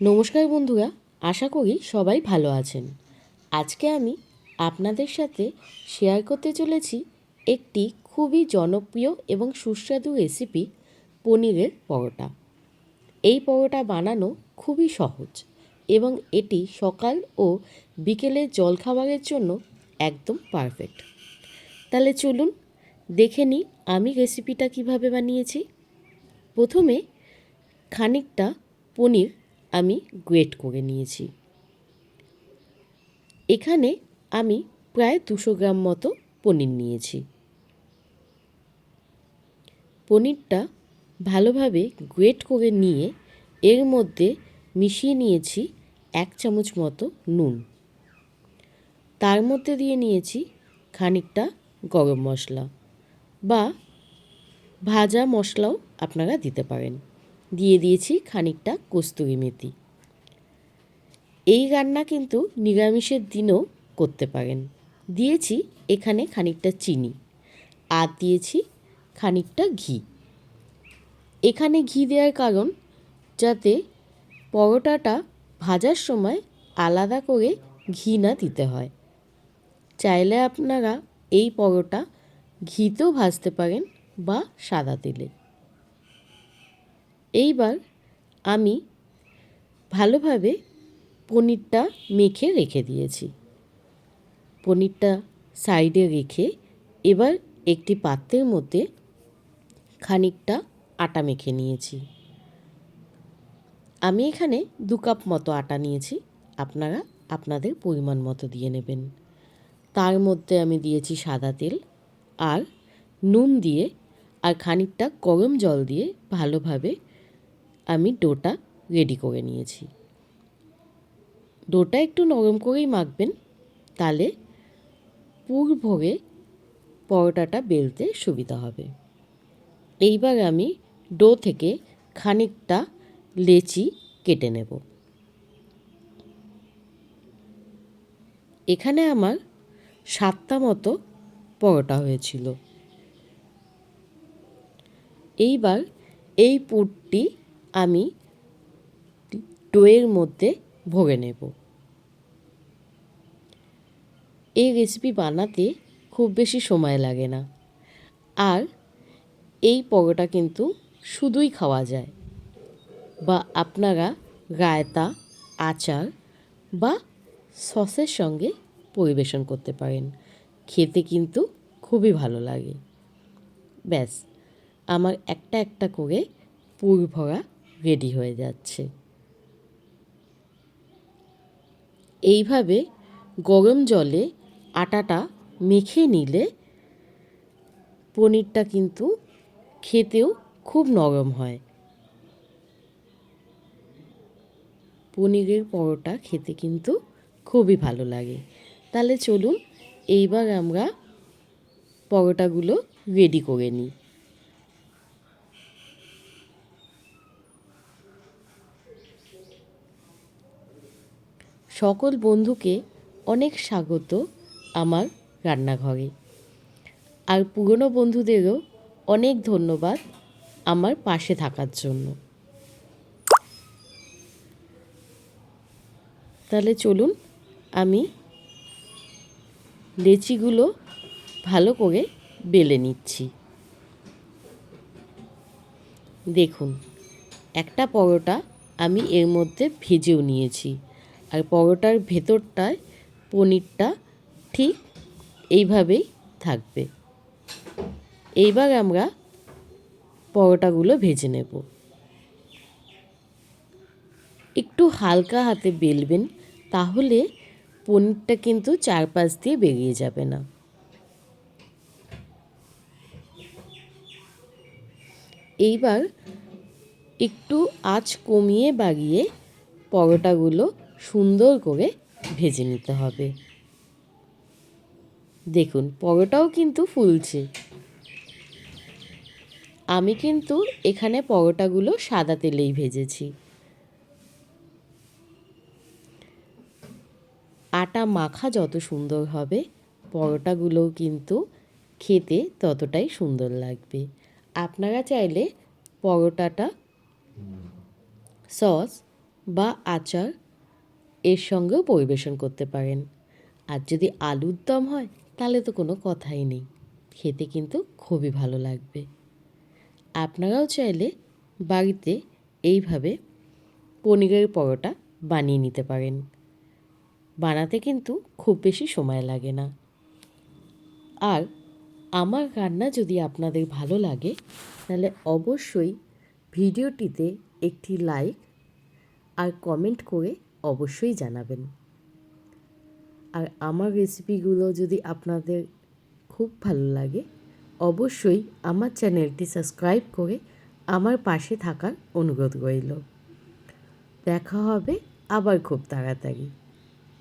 নমস্কার বন্ধুরা, আশা করি সবাই ভালো আছেন। আজকে আমি আপনাদের সাথে শেয়ার করতে চলেছি একটি খুবই জনপ্রিয় এবং সুস্বাদু রেসিপি পনিরের পরোটা। এই পরোটা বানানো খুবই সহজ এবং এটি সকাল ও বিকেলের জলখাবারের জন্য একদম পারফেক্ট তাহলে চলুন দেখে নিই আমি রেসিপিটা কীভাবে বানিয়েছি। প্রথমে খানিকটা পনির আমি গ্রেট করে নিয়েছি। এখানে আমি প্রায় দুশো গ্রাম মতো পনির নিয়েছি। পনিরটা ভালোভাবে গ্রেট করে নিয়ে এর মধ্যে মিশিয়ে নিয়েছি এক চামচ মতো নুন। তার মধ্যে দিয়ে নিয়েছি খানিকটা গরম মশলা বা ভাজা মশলাও আপনারা দিতে পারেন। দিয়ে দিয়েছি খানিকটা কস্তুরি মেথি। এই রান্না কিন্তু নিরামিষের দিনও করতে পারেন। দিয়েছি এখানে খানিকটা চিনি আর দিয়েছি খানিকটা ঘি। এখানে ঘি দেওয়ার কারণ যাতে পরোটাটা ভাজার সময় আলাদা করে ঘি না দিতে হয়। চাইলে আপনারা এই পরোটা ঘিতেও ভাজতে পারেন বা সাদা তেলে। এইবার আমি ভালোভাবে পনিরটা মেখে রেখে দিয়েছি। পনিরটা সাইডে রেখে এবার একটি পাত্রের মধ্যে খানিকটা আটা মেখে নিয়েছি। আমি এখানে দু কাপ মতো আটা নিয়েছি। আপনারা আপনাদের পরিমাণ মতো দিয়ে নেবেন। তার মধ্যে আমি দিয়েছি সাদা তেল আর নুন দিয়ে আর খানিকটা গরম জল দিয়ে ভালোভাবে আমি ডোটা রেডি করে নিয়েছি। ডোটা একটু নরম করেই মাখবেন, তাহলে পুর ভরে পরোটাটা বেলতে সুবিধা হবে। এইবার আমি ডো থেকে খানিকটা লেচি কেটে নেব। এখানে আমার সাতটা মতো পরোটা হয়েছিল। এইবার এই পুরটি আমি ডোয়ের মধ্যে ভরে নেব। এই রেসিপি বানাতে খুব বেশি সময় লাগে না। আর এই পরোটা কিন্তু শুধুই খাওয়া যায়। বা আপনারা রায়তা, আচার বা সসের সঙ্গে পরিবেশন করতে পারেন। খেতে কিন্তু খুবই ভালো লাগে। ব্যাস, আমার একটা একটা করে পুর ভরা রেডি হয়ে যাচ্ছে। এইভাবে গরম জলে আটাটা মেখে নিলে পনিরটা কিন্তু খেতেও খুব নরম হয়। পনিরের পরোটা খেতে কিন্তু খুবই ভালো লাগে। তাহলে চলুন এইবার আমরা পরোটাগুলো রেডি করে নিই। সকল বন্ধুকে অনেক স্বাগত আমার রান্নাঘরে। আর পুরনো বন্ধুদেরও অনেক ধন্যবাদ আমার পাশে থাকার জন্য। তাহলে চলুন আমি লেচিগুলো ভালো করে বেলে নিচ্ছি। দেখুন, একটা পরোটা আমি এর মধ্যে ভেজেও নিয়েছি। আর পরোটার ভেতরটায় পনিরটা ঠিক এইভাবেই থাকবে। এইবার আমরা পরোটাগুলো ভেজে নেব। একটু হালকা হাতে বেলবেন তাহলে পনিরটা কিন্তু চারপাশ দিয়ে বেরিয়ে যাবে না। এইবার একটু আঁচ কমিয়ে বাড়িয়ে পরোটাগুলো সুন্দর করে ভেজে নিতে হবে। দেখুন, পরোটাও কিন্তু ফুলছে। আমি কিন্তু এখানে পরোটাগুলো সাদা তেলেই ভেজেছি। আটা মাখা যত সুন্দর হবে, পরোটাগুলোও কিন্তু খেতে ততটাই সুন্দর লাগবে। আপনারা চাইলে পরোটাটা, সস বা আচার এর সঙ্গেও পরিবেশন করতে পারেন। আর যদি আলুর দম হয়, তাহলে তো কোনো কথাই নেই। খেতে কিন্তু খুবই ভালো লাগবে। আপনারাও চাইলে বাড়িতে এইভাবে পনিরের পরোটা বানিয়ে নিতে পারেন। বানাতে কিন্তু খুব বেশি সময় লাগে না। আর আমার রান্না যদি আপনাদের ভালো লাগে, তাহলে অবশ্যই ভিডিওটিতে একটি লাইক আর কমেন্ট করে অবশ্যই জানাবেন। আর আমার রেসিপিগুলো যদি আপনাদের খুব ভালো লাগে, অবশ্যই আমার চ্যানেলটি সাবস্ক্রাইব করে আমার পাশে থাকার অনুরোধ রইল। দেখা হবে আবার খুব তাড়াতাড়ি।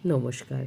নমস্কার।